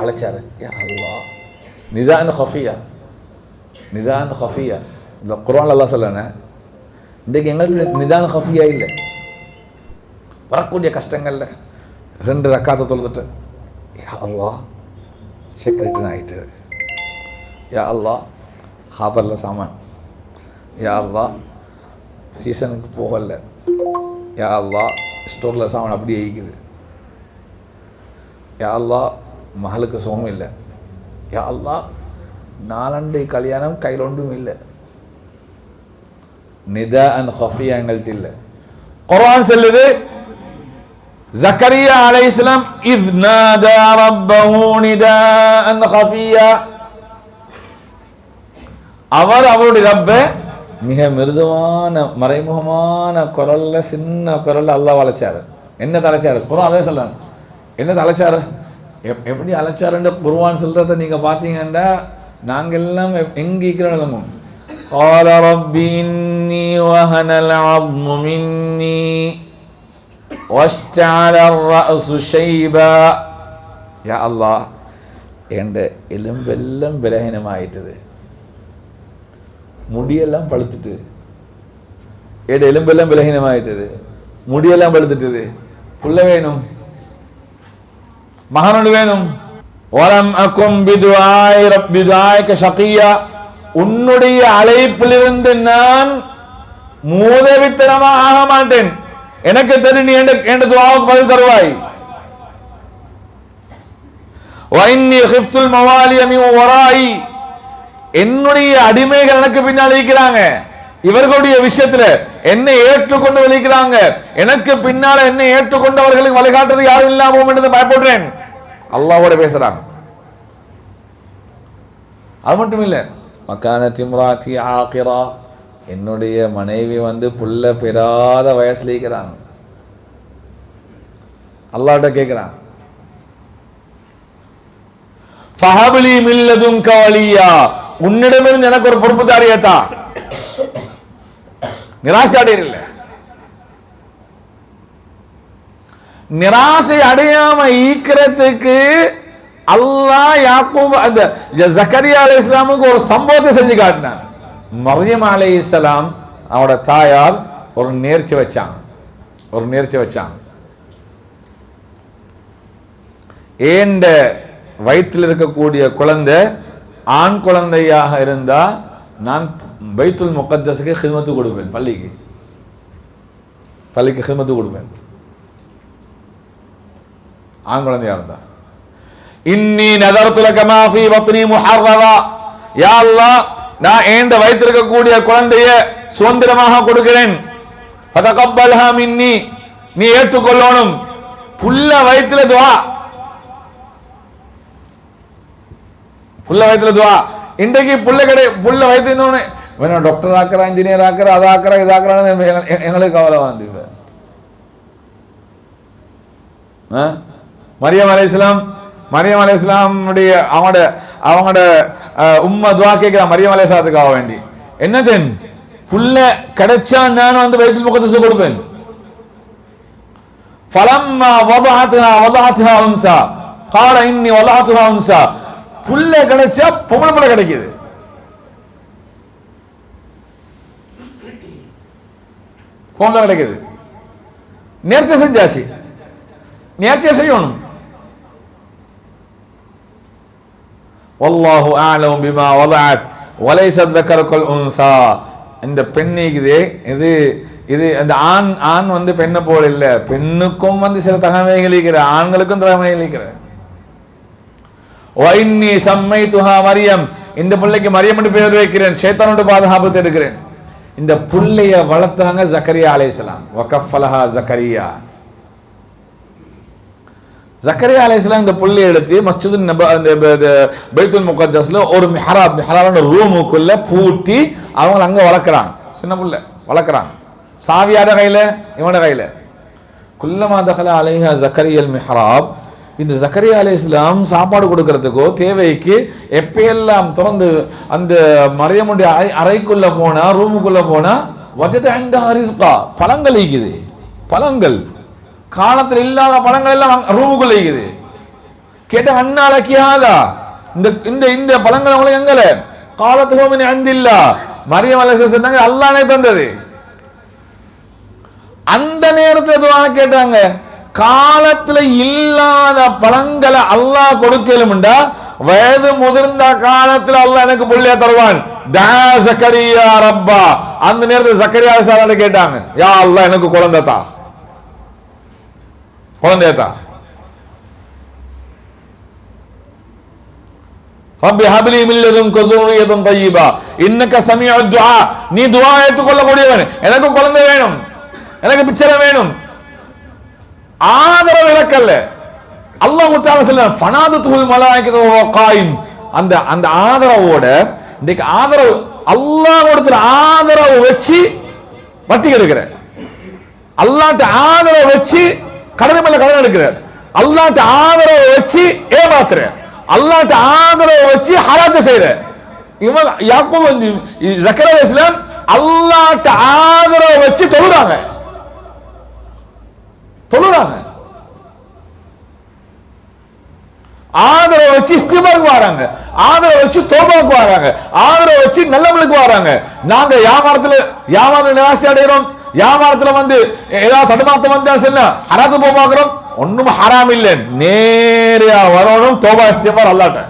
அழைச்சாரு யா அல்லாஹ் நிதான் ஹஃபியா நிதான் ஹஃபியா இந்த குரான் அல்லாஹ் சொல்லணே இன்றைக்கு எங்களுக்கு நிதான் ஹஃபியா இல்லை வரக்கூடிய கஷ்டங்கள்ல ரெண்டு ரக்காத்தை தொழுதுட்டு யா அல்லாஹ் செக்ரட்டரி ஆகிட்டு யா அல்லா ஹாபரில் சாமான் யா அல்லா சீசனுக்கு போகல. யா அல்லா ஸ்டோரில் சாமான் அப்படியே ஈக்குது யா அல்லா மகளுக்கு சுகம் இல்லை. யா அல்லா நாலண்டு கல்யாணம் கையில் ஒன்றும் இல்லை. நிதா அண்ட் ஹஃபியா எங்கள்கிட்ட இல்லை. குரான் சொல்லுது ஜக்கரியா அலைஹிஸ்ஸலாம் இத் நாதா ரப்பஹு நிதாஅன் ஹஃபியா அவர் அவருடைய ரப்பை மிக மிருதுவான மறைமுகமான குரல்ல சின்ன குரல்ல அல்லாஹ் வளைச்சாரு. என்ன தலைச்சாரு? குரம் அதே சொல்றாங்க. என்ன தலைச்சாரு? எப்- எப்படி அழைச்சாருன்ற குர்ஆன் சொல்றத நீங்க பார்த்தீங்கன்னா நாங்க எல்லாம் எப்- எங்க இருக்கிறோம் விளங்கும் قال رب إني وهن العظم مني واشتعل الرأس شيبا يا الله എൻ്റെ എലുമ്പെല്ലാം ബലഹീനമായിട്ടത് முடியெல்லாம் பழுத்துட்டு ஏட எலும்பெல்லாம் பலகீனமாயிட்டது முடியெல்லாம் பழுத்துட்டது புள்ள வேணும் மகனோடு வேணும் வரம் அக்கும் பிதுவாய் ரப்பிதுவாய்க்க ஷகியா. உன்னுடைய அழைப்பிலிருந்து நான் மூதவித்தனமாக ஆக மாட்டேன். எனக்கு தெரியும் நீ என்ற என்ற துவாவுக்கு பதில் தருவாய். வைன்னி ஹிஃப்துல் மவாலி அமி ஒராயி என்னுடைய அடிமைகள் எனக்கு பின்னால் இருக்கிறாங்க. இவர்களுடைய விஷயத்துல என்னை ஏற்றுக்கொண்டு வலிக்கிறாங்க எனக்கு பின்னால என்னை ஏற்றுக்கொண்டவர்களுக்கு வழிகாட்டுறது யாரும் இல்லாம என்று பயப்படுறேன். அல்லாவோட பேசுகிறாங்க அது மட்டும் இல்ல மக்கான திம்ராத்தி ஆக்கிரா என்னுடைய மனைவி வந்து புள்ள பெறாத வயசுல இருக்கிறாங்க. அல்லாட்ட கேட்குறான் ஃபஹபலி மில்லதும் கவலியா உன்னிடமிருந்து எனக்கு ஒரு பொறுப்புதாரியை தா இல்லை அடையில நிராசை அடையாம ஈக்கிறதுக்கு அல்லாஹ் யாக்கூப் அந்த ஜக்கரியா அலை இஸ்லாமுக்கு ஒரு சம்பவத்தை செஞ்சு காட்டினான் மரியம் அலை இஸ்லாம் அவனோட தாயார் ஒரு நேர்ச்சி வச்சான். ஒரு நேர்ச்சி வச்சான். ஏண்ட வயிற்றில் இருக்கக்கூடிய குழந்தை ஆண் குழந்தையாக இருந்தா நான் பைத்துல் முகத்தஸுக்கு ஹிமத்து கொடுப்பேன் பள்ளிக்கு. பள்ளிக்கு ஹிமத்து கொடுப்பேன். ஆண் குழந்தையா இருந்தா இன்னி நதர்த்துல கமாஃபி பத்னி முஹர்ரவா யா அல்லாஹ் நான் ஏண்ட வைத்திருக்கக்கூடிய குழந்தைய சுதந்திரமாக கொடுக்கிறேன் பதகப்பல்ஹா மின்னி நீ ஏற்றுக்கொள்ளணும் புல்ல வயிற்றுல துவா புல்ல வயிற்றுல துவா இன்றைக்கு புள்ள கடை புள்ள வயிற்று இருந்தோடனே வேணும் டாக்டர் ஆக்குறா இன்ஜினியர் ஆக்குறா அதை ஆக்குறா இது ஆக்கிறான்னு எங்களுக்கு கவலை வந்து மரியம் அலை இஸ்லாம் மரியம் அலை இஸ்லாமுடைய அவங்களோட அவங்களோட அஹ், உம்மா துவா கேட்கிறா மரியம் அலை இஸ்லாத்துக்காக வேண்டி என்ன தென் புள்ள கிடைச்சா நான் வந்து வயிற்றில் முகத்தை கொடுப்பேன் فلما وضعتها وضعتها انثى قال اني وضعتها انثى புள்ள கிடைச்சா பொம்பளை புள்ள கிடைக்குது பொம்பளை கிடைக்குது நேர்ச்சை செஞ்சாச்சு நேர்ச்சை செய்யணும் ஒல்லாஹு ஆலம் பிமா ஒலாத் ஒலை சத்வக்கரக்கொல் உன்சா இந்த பெண்ணிக்குது இது இது அந்த ஆண் ஆண் வந்து பெண்ணை போல இல்ல. பெண்ணுக்கும் வந்து சில தகமைகள் இருக்கிற ஆண்களுக்கும் தகமைகள் இருக்கிற. ஒயின்னி சம்மை துஹா மரியம் இந்த பிள்ளைக்கு மரியம் என்று பெயர் வைக்கிறேன். சேத்தானோட பாதுகாப்பு எடுக்கிறேன் இந்த புள்ளைய வளர்த்தாங்க ஜக்கரியா அலையாம் ஒகஃபலஹா ஜக்கரியா. ஜக்கரியா அலைஹிஸ்ஸலாம் இந்த புள்ளைய எடுத்து மஸ்ஜிது நப அந்த இந்த பைத்துல் முகத்தஸ்ல ஒரு மிஹராப் மிஹராப்னு ரூமுக்குள்ள பூட்டி அவங்க அங்கே வளர்க்குறாங்க. சின்ன புள்ள வளர்க்குறாங்க. சாவியார கையில் இவன கையில். குல்லமா தகல அலைஹா ஜக்கரியல் மிஹராப். இந்த ஜக்கரியா அலி இஸ்லாம் சாப்பாடு கொடுக்கறதுக்கோ தேவைக்கு எப்பயெல்லாம் திறந்து அந்த மறையமுடைய அறை அறைக்குள்ளே போனால் ரூமுக்குள்ளே போனால் வஜத அண்டா ஹரிஸ்கா பழங்கள் ஈக்குது பழங்கள். காலத்தில் இல்லாத பழங்கள் எல்லாம் ரூமுக்குள்ள இருக்குது. கேட்ட அண்ணாலக்கியாதா இந்த இந்த இந்த பழங்கள் அவங்களுக்கு எங்கல? காலத்துக்கு அந்தில்லா. மரியம் அலைஹிஸ்ஸலாம் சொன்னாங்க அல்லானே தந்தது. அந்த நேரத்துல துவா கேட்டாங்க. காலத்துல இல்லாத பழங்களை அல்லாஹ் கொடுக்கலும்டா வயது முதிர்ந்த காலத்துல அல்லாஹ் எனக்கு புள்ளியா தருவான். சக்கரியா ரப்பா. அந்த நேரத்துல சக்கரியா சார் கேட்டாங்க யா அல்லாஹ் எனக்கு குழந்தை தான் குழந்தைய தான் ரப்பி ஹபிலி மில்லதும் கதுரியதும் தய்யிபா இன்னக்க சமிய துஆ. நீ துஆ ஏற்றுக்கொள்ளக்கூடியவன். எனக்கு குழந்தை வேணும். எனக்கு பிச்சரை வேணும். ஆதரவு இழக்கல்ல அல்லாஹ் முத்தால சொல்ல ஃபனாது துகுல் மலாய்க்கதோ காயும். அந்த அந்த ஆதரவோட இன்றைக்கு ஆதரவு அல்லாஹ்விடத்தில் ஆதரவு வச்சு வட்டி எடுக்கிற அல்லாட்ட ஆதரவு வச்சு கடன் மேல கடன் எடுக்கிற அல்லாட்ட ஆதரவு வச்சு ஏமாத்துற அல்லாட்ட ஆதரவு வச்சு ஹராத்த செய்யற இவன் யாக்கும் வந்து இஸ்லாம் அல்லாட்ட ஸலாம் ஆதரவு வச்சு தொழுறாங்க. தொழுறாங்க. ஆதரவு வச்சு இஸ்திபாருக்கு வராங்க. ஆதரவு வச்சு தோபாக்கு வராங்க. ஆதரவு வச்சு நல்லவங்களுக்கு வராங்க. நாங்க வியாபாரத்தில் வியாபாரத்துல நிராசி அடைகிறோம் வியாபாரத்துல வந்து ஏதாவது தடுமாத்தம் வந்தா சொல்ல? ஹராத்து போக பாக்குறோம் ஒண்ணும் ஹராம் இல்லை. நேரையா வரணும். தோபா இஸ்திபார் அல்லாட்ட.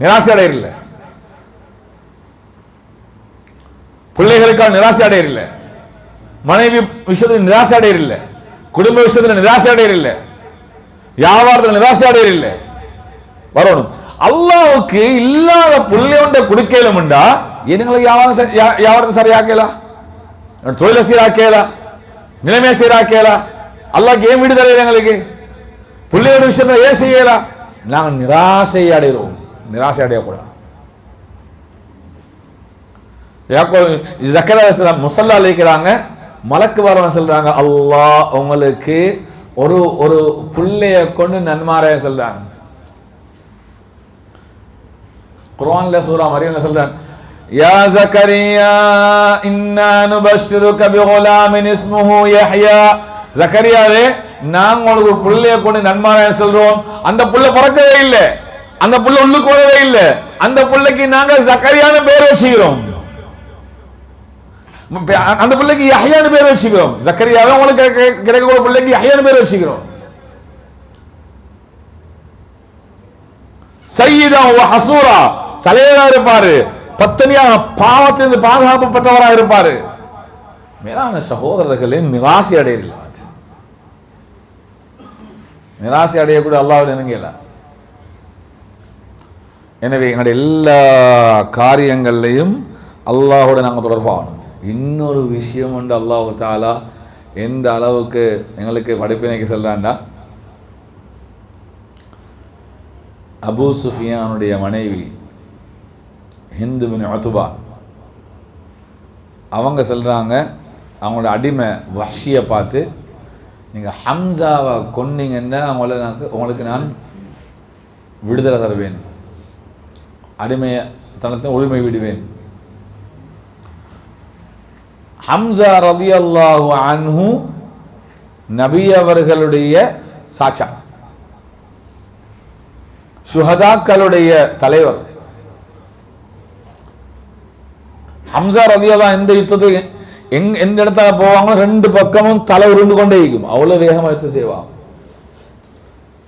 நிராசை அடையிறல பிள்ளைகளுக்காக நிராசை அடையிறல மனைவி விஷயத்துல நிராசை அடையிறல குடும்ப விஷயத்துல நிராசை அடையிறல வியாபாரத்தில் நிராசை அடையிறல வரணும். அல்லாவுக்கு இல்லாத புள்ளையொண்ட உண்டா? எங்களை வியாபாரம் சரி- வியாபாரத்தை சரியாக்கலாம் தொழிலை சீராக்கலா நிலைமையை சீராக்கலா அல்லாஹ்க்கு ஏன் வீடு தரையில எங்களுக்கு? பிள்ளையோட விஷயத்தை ஏன் செய்யலாம் நாங்கள் நிராசை அடைகிறோம் நிராசை அடையக்கூடாது யாக்கோ ஜக்கரா முசல்லா அழைக்கிறாங்க மலக்கு வரவன் சொல்றாங்க அல்லா உங்களுக்கு ஒரு ஒரு பிள்ளைய கொண்டு நன்மாரைய சொல்றாங்க. குரான்ல சூறா மரியம்ல சொல்றாங்க யா ஜக்கரியா இன்னா நுபஷ்ஷிருக பிகுலாமின் இஸ்முஹு யஹ்யா ஜக்கரியாவே நாங்க உங்களுக்கு பிள்ளைய புள்ளைய கொண்டு நன்மாராய சொல்றோம்? அந்த புள்ள பிறக்கவே இல்லை. அந்த புள்ள உள்ளுக்கு வரவே இல்லை. அந்த புள்ளைக்கு நாங்க ஜக்கரியான பேர் வச்சுக்கிறோம். அந்த பிள்ளைக்கு யஹ்யான்னு பேர் வச்சுக்கிறோம். ஜக்கரியாவே உங்களுக்கு கிடைக்க- கிடைக்கக்கூடிய பிள்ளைக்கு யஹ்யான்னு பேர் வச்சுக்கிறோம். சையீதா ஹசூரா. தலைவரா இருப்பாரு. பத்தனியாக பாவத்திலிருந்து பாதுகாப்பு பெற்றவராக மேலான சகோதரர்களே நிராசை அடையல நிராசை அடையக்கூட அல்லாவில் இணங்கல எனவே எங்களுடைய எல்லா காரியங்கள்லையும் அல்லாஹோட நாங்கள் தொடர்பாகணும். இன்னொரு விஷயம் உண்டு அல்லாஹு தாலா எந்த அளவுக்கு எங்களுக்கு படிப்பினைக்கு செல்றாண்டா? அபூ சுஃபியானுடைய மனைவி ஹிந்து பின் அத்துபா அவங்க சொல்கிறாங்க அவங்களோட அடிமை வஷியை பார்த்து நீங்கள் ஹம்சாவை கொன்னீங்கன்னா அவங்கள நான் உங்களுக்கு நான் விடுதலை தருவேன். அடிமையை தனத்தை உரிமை விடுவேன். ஹம்சா ரதி அல்லாஹு அன்ஹு நபி அவர்களுடைய சாச்சா சுஹதாக்களுடைய தலைவர். ஹம்சா ரதியல்லாஹ் எந்த யுத்தத்துக்கு எங் எந்த இடத்துல போவாங்களோ ரெண்டு பக்கமும் தலை உருண்டு கொண்டே இருக்கும் அவ்வளவு வேகமாக யுத்தம் செய்வாங்க.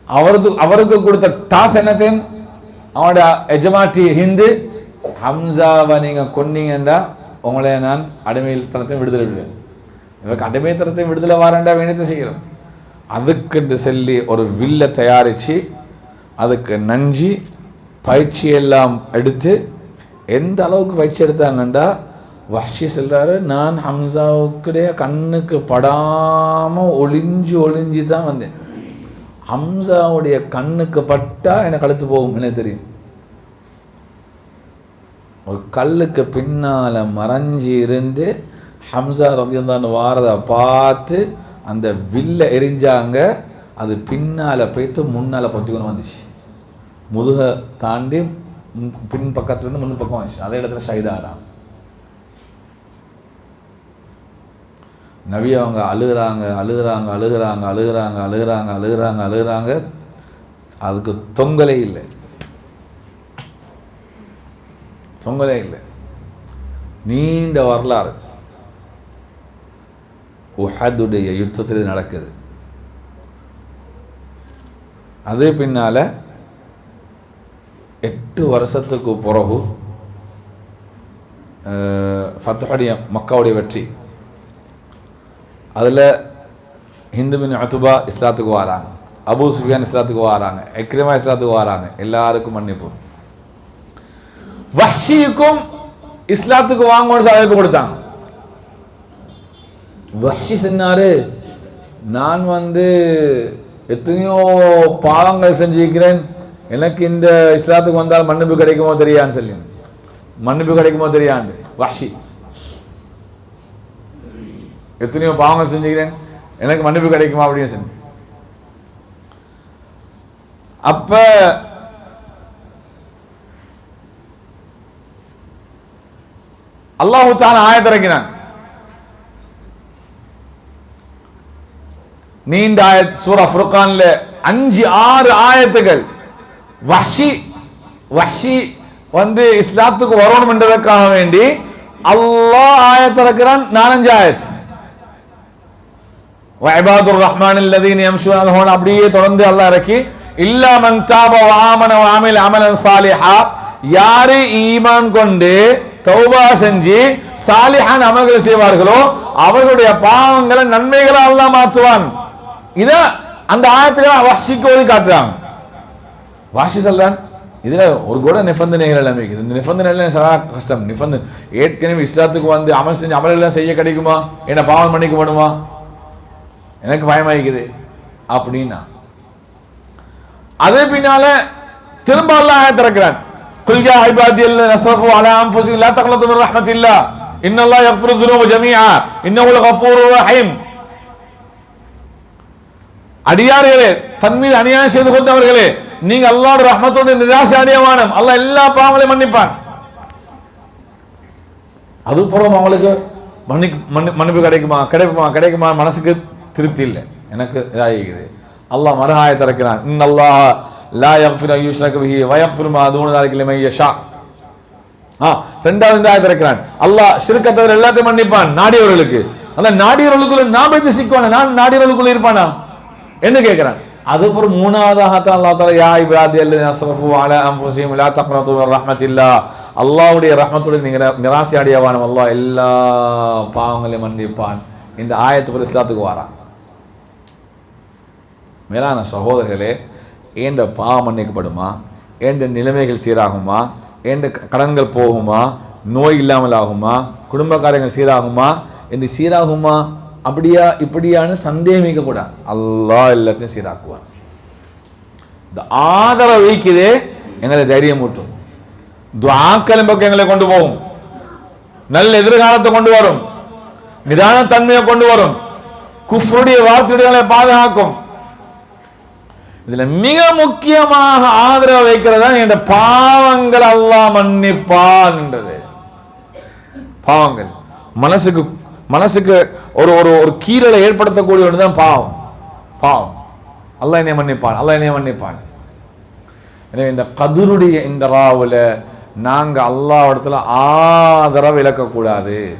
அவருக்கு அவருக்கு கொடுத்த டாஸ் என்னத்தையும் அவனோட எஜமாட்டி ஹிந்து ஹம்சாவை நீங்க கொன்னீங்கன்னா உங்களை நான் அடிமையில் தனத்தையும் விடுதலை விடுவேன். இவருக்கு அடிமை தரத்தையும் விடுதலை வாரண்டா வேணியத்தை செய்கிறோம் அதுக்குன்னு சொல்லி ஒரு வில்லை தயாரித்து அதுக்கு நஞ்சி பயிற்சி எல்லாம் எடுத்து எந்த அளவுக்கு பயிற்சி எடுத்தாங்கண்டா? வஹ்ஷி சொல்றாரு நான் ஹம்சாவுக்குடைய கண்ணுக்கு படாம ஒளிஞ்சு ஒளிஞ்சு தான் வந்தேன். ஹம்சாவுடைய கண்ணுக்கு பட்டா எனக்கு அழுத்து போகும் என்ன தெரியும்? ஒரு கல்லுக்கு பின்னால மறைஞ்சி இருந்து ஹம்சா ரதியந்தான் வாரதை பார்த்து அந்த வில்ல எரிஞ்சாங்க. அது பின்னால போய்த்து முன்னால பத்திக்கொண்டு வந்துச்சு. முதுக தாண்டி பின் பக்கத்துலேருந்து முன் பக்கம் வந்துச்சு அதே இடத்துல ஷைதாராம் நபி அவங்க அழுகுறாங்க அழுகுறாங்க அழுகுறாங்க அழுகுறாங்க அழுகுறாங்க அழுகுறாங்க அழுகுறாங்க. அதுக்கு தொங்கலே இல்லை. தொங்கலே இல்லை. நீண்ட வரலாறு. உஹதுடைய யுத்தத்தில் இது நடக்குது. அது பின்னால எட்டு வருஷத்துக்கு பிறகு ஃபத்துடைய மக்காவுடைய வெற்றி. அதில் ஹிந்து பின் அத்துபா இஸ்லாத்துக்கு வராங்க. அபு சுஃபியான் இஸ்லாத்துக்கு வராங்க. எக்ரிமா இஸ்லாத்துக்கு வராங்க. எல்லாருக்கும் மன்னிப்பு. வஹ்ஷிக்கும் இஸ்லாத்துக்கு வாங்கணும்னு அழைப்பு கொடுத்தாங்க. வஹ்ஷி சொன்னாரு நான் வந்து எத்தனையோ பாவங்கள் செஞ்சிருக்கிறேன். எனக்கு இந்த இஸ்லாத்துக்கு வந்தால் மன்னிப்பு கிடைக்குமோ தெரியான்னு சொல்லி. மன்னிப்பு கிடைக்குமோ தெரியாண்டு வாஷி எத்தனையோ பாவங்கள் செஞ்சுக்கிறேன். எனக்கு மன்னிப்பு கிடைக்குமா அப்படின்னு சொல்லி. அப்ப அல்லாஹு தான் ஆயத்திறக்கினான் நீண்ட ஆயத் சூரா ஃபுர்கான்ல அஞ்சு ஆறு ஆயத்துகள் வஷி வஷி வந்து இஸ்லாத்துக்கு வரணும் என்றதற்காக வேண்டி அல்லாஹ் ஆயத்திறக்கிறான் நாலஞ்சு ஆயத். வைபாதுர் ரஹ்மான் இல்லதீன் யம்ஷூன் அப்படியே தொடர்ந்து அல்லாஹ் இறக்கி இல்லா மன் தாப வ அமலன் சாலிஹா யாரு ஈமான் கொண்டு தௌபா செஞ்சு சாலிஹான் அமல்கள் செய்வார்களோ அவர்களுடைய பாவங்களை நன்மைகளை அல்லாஹ் மாற்றுவான். இத அந்த ஆயத்துல வஹ்ஷிக்கு ஓதி காட்டுறாங்க. வாஷி சொல்றான். இதுல ஒரு கூட நிபந்தனைகள் எல்லாமே இருக்குது. இந்த நிபந்தனைகள் சரா கஷ்டம். நிபந்த ஏற்கனவே இஸ்லாத்துக்கு வந்து அமல் செஞ்சு அமலெல்லாம் செய்ய கிடைக்குமா? என்ன பாவம் பண்ணிக்கப்படுமா? எனக்கு பயமாயிக்குது. அப்படின்னா அதே பின்னால திரும்ப அல்லாஹ் திறக்கிறான். குல்யா ஐபாதி நஸ்ரஃபு அலா அன்ஃபுசிஹிம் லா தக்னது மின் ரஹ்மத்தில்லா. இன்னல்லாஹ் யக்ஃபிரு துனூப ஜமீஆ. இன்னஹுல் லகஃபூருர் ரஹீம். அடியார்களே தன் மீது அநியாயம் செய்து கொண்டவர்களே நீங்க அல்லாட ரஹ்மத்தோடு நிராசை அடைய அடையவானம் அல்ல எல்லா பாவங்களையும் மன்னிப்பான். அது புறம் அவங்களுக்கு மன்னி மன்னிப்பு கிடைக்குமா? கிடைக்குமா கிடைக்குமா? மனசுக்கு திருப்தி இல்லை. எனக்கு இதாகிக்குது. அல்லாஹ் மறுஹாய திறக்கிறான். இன் அல்லாஹ் லா யஃபிர யூஷ்ரக் பிஹி வயஃபிர் மா தூன தாரிக்கிலமை யஷா. ஆ ரெண்டாவது இந்த ஆயத்தை இருக்கிறான் அல்லாஹ் ஷிர்கத்தவர் எல்லாத்தையும் மன்னிப்பான். நாடியவர்களுக்கு. அந்த நாடியவர்களுக்குள்ள நான் போய் சிக்குவானா நான் நாடியவர்களுக்குள்ள இருப்பானா? என்ன கேட்கிறான்? அதுக்கப்புறம் மூணாவதாகத்தான் அல்லாஹ் தாலா யா இப்ராதி அல்லது அஸ்ரஃபு அலா அன்ஃபுசிஹிம் லா தக்னது ரஹ்மத்தில்லா. நிராசை அடையவானம் அல்லா எல்லா பாவங்களையும் மன்னிப்பான். இந்த ஆயத்து இஸ்லாத்துக்கு வாரான் மேலான சகோதரர்களே ஏண்ட பாவம் மன்னிக்கப்படுமா? ஏண்ட நிலைமைகள் சீராகுமா? ஏண்ட க- கடன்கள் போகுமா? நோய் இல்லாமல் ஆகுமா குடும்ப காரியங்கள் சீராகுமா? என்று சீராகுமா? அப்படியா இப்படியான்னு சந்தேகிக்க கூடாது அல்லாஹ் எல்லாத்தையும் சீராக்குவான். இந்த ஆதரவு வைக்குதே எங்களை தைரியம் ஊட்டும் துவாக்களின் பக்கம் எங்களை கொண்டு போகும். நல்ல எதிர்காலத்தை கொண்டு வரும். நிதான தன்மையை கொண்டு வரும். குஃப்ருடைய வார்த்தைகளை பாதுகாக்கும். இதுல மிக முக்கியமாக ஆதரவு வைக்கிறதா தான் என்ற பாவங்கள் அல்லாஹ் மன்னிப்பான் பாவங்கள். மனசுக்கு மனசுக்கு ஒரு ஒரு ஒரு கீழலை ஏற்படுத்தக்கூடிய ஒன்று தான் பாவம். பாவம். அல்ல என்னை மன்னிப்பான் அல்ல என்னை மன்னிப்பான். எனவே இந்த கதிருடைய இந்த ராவில் நாங்கள் அல்லா இடத்துல ஆதரவு இழக்கக்கூடாது.